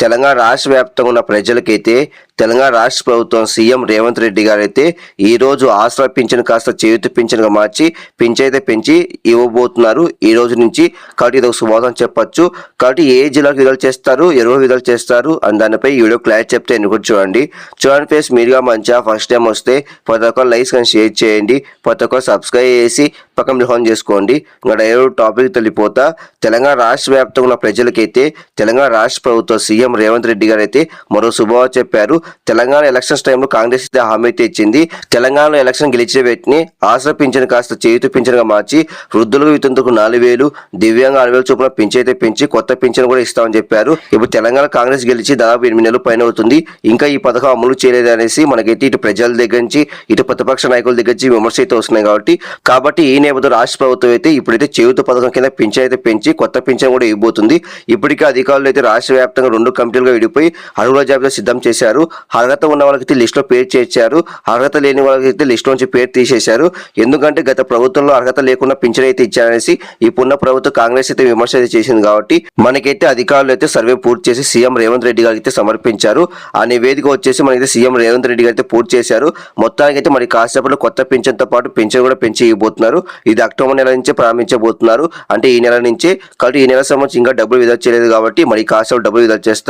తెలంగాణ రాష్ట్ర వ్యాప్తంగా ఉన్న ప్రజలకైతే తెలంగాణ రాష్ట్ర ప్రభుత్వం సీఎం రేవంత్ రెడ్డి గారు అయితే ఈ రోజు ఆసరా పింఛన్ కాస్త చేయుత పింఛన్గా మార్చి పింఛైతే అయితే పెంచి ఇవ్వబోతున్నారు. ఈ రోజు నుంచి కాబట్టి ఇది ఒక శుభాతం చెప్పొచ్చు. కాబట్టి ఏ జిల్లాకు విడుదల చేస్తారు ఎరువు విడుదల చేస్తారు అని దానిపై వీడియో క్లారిటీ చెప్తే ఎన్ని కూడా చూడండి. చూడండి ఫేస్ మీరుగా మంచిగా ఫస్ట్ టైం వస్తే ప్రతి ఒక్కరు లైక్స్ కానీ షేర్ చేయండి. ప్రతి ఒక్కరు సబ్స్క్రైబ్ చేసి పక్కన మిహోన్ చేసుకోండి. ఇంకా డైరెక్ట్ టాపిక్ తెలిపోతా. తెలంగాణ రాష్ట్ర వ్యాప్తంగా ఉన్న ప్రజలకైతే తెలంగాణ రాష్ట్ర ప్రభుత్వం సీఎం రేవంత్ రెడ్డి గారు అయితే మరో శుభవార్త చెప్పారు. తెలంగాణ ఎలక్షన్స్ టైంలో కాంగ్రెస్ అయితే హామీ అయితే ఇచ్చింది. తెలంగాణలో ఎలక్షన్ గెలిచిన వ్యక్తిని ఆసరా పింఛన్ కాస్త చేయుతు పింఛన్గా మార్చి వృద్ధులకు వితంతుకు నాలుగు వేలు దివ్యాంగ ఆరు వేలు చొప్పున అయితే పెంచి కొత్త పింఛన్ కూడా ఇస్తామని చెప్పారు. ఇప్పుడు తెలంగాణ కాంగ్రెస్ గెలిచి దాదాపు ఎనిమిది నెలలు పైన అవుతుంది. ఇంకా ఈ పథకం అమలు చేయలేదు అనేసి మనకైతే ఇటు ప్రజల దగ్గర నుంచి ఇటు ప్రతిపక్ష నాయకుల దగ్గర నుంచి విమర్శ అయితే వస్తున్నాయి కాబట్టి కాబట్టి ఈ నేపథ్యంలో రాష్ట్ర ప్రభుత్వం అయితే ఇప్పుడైతే చేయుత పథకం కింద పింఛన్ అయితే పెంచి కొత్త పింఛన్ కూడా ఇవ్వబోతుంది. ఇప్పటికే అధికారులు అయితే రాష్ట్ర వ్యాప్తంగా రెండు కమిటీలుగా విడిపోయి అర్హుల జాబితా సిద్ధం చేశారు. అర్హత ఉన్న వాళ్ళకైతే లిస్టులో పేరు చేర్చారు. అర్హత లేని వాళ్ళకైతే లిస్ట్ నుంచి పేరు తీసేశారు. ఎందుకంటే గత ప్రభుత్వంలో అర్హత లేకుండా పింఛన్ అయితే ఇచ్చారనేసి ఇప్పుడున్న ప్రభుత్వం కాంగ్రెస్ అయితే విమర్శ అయితే చేసింది కాబట్టి మనకైతే అధికారులు అయితే సర్వే పూర్తి చేసి సీఎం రేవంత్ రెడ్డి గారికి అయితే సమర్పించారు. ఆ నివేదిక వచ్చేసి మనకైతే సీఎం రేవంత్ రెడ్డి గారు అయితే పూర్తి చేశారు. మొత్తానికైతే మరి కాసేపట్లో కొత్త పింఛన్తో పాటు పింఛన్ కూడా పెంచి ఇవ్వబోతున్నారు ఇది అక్టోబర్ నెల నుంచే ప్రారంభించబోతున్నారు. అంటే ఈ నెల నుంచే కాబట్టి ఈ నెల సంబంధించి ఇంకా డబ్బులు విడుదల చేయలేదు కాబట్టి మరి కాసేపు డబ్బులు విడుదల చేస్తారు.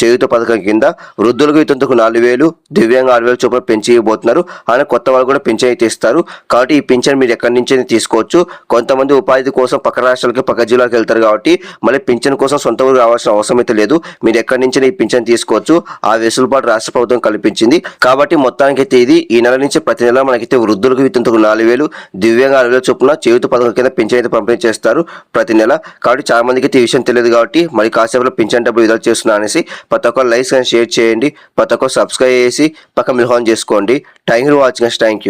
చేయుత పథకం కింద వృద్ధులకు ఇతంతకు నాలుగు వేలు దివ్యాంగ ఆరు వేలు చొప్పున పెంచి ఇవ్వబోతున్నారు. అలానే కొత్త వాళ్ళు కూడా పింఛన్ అయితే ఇస్తారు కాబట్టి ఈ పింఛన్ మీరు ఎక్కడి నుంచి తీసుకోవచ్చు. కొంతమంది ఉపాధి కోసం పక్క రాష్ట్రాలకి పక్క జిల్లాలకు వెళ్తారు కాబట్టి మళ్ళీ పింఛన్ కోసం సొంత ఊరు రావాల్సిన అవసరం అయితే లేదు. మీరు ఎక్కడి నుంచి ఈ పింఛన్ తీసుకోవచ్చు. ఆ వెసులుబాటు రాష్ట్ర ప్రభుత్వం కల్పించింది. కాబట్టి మొత్తానికి అయితే ఇది ఈ నెల నుంచి ప్రతి నెల మనకైతే వృద్ధులకు వితంతుకు నాలుగు వేలు దివ్యాంగ ఆరు వేలు చొప్పున చేయుత పథకం కింద పింఛన్ అయితే పంపిణీ చేస్తారు ప్రతి నెల. కాబట్టి చాలా మందికి అయితే ఈ విషయం తెలియదు కాబట్టి మరి కాసేపులో పింఛన్ డబ్బులు విడుదల చేస్తున్నారు అనేసి ప్రతి ఒక్కరు లైక్స్ కానీ షేర్ చేయండి. ప్రతి ఒక్క సబ్స్క్రైబ్ చేసి పక్క మిల్హాన్ చేసుకోండి. Thank you watching thank you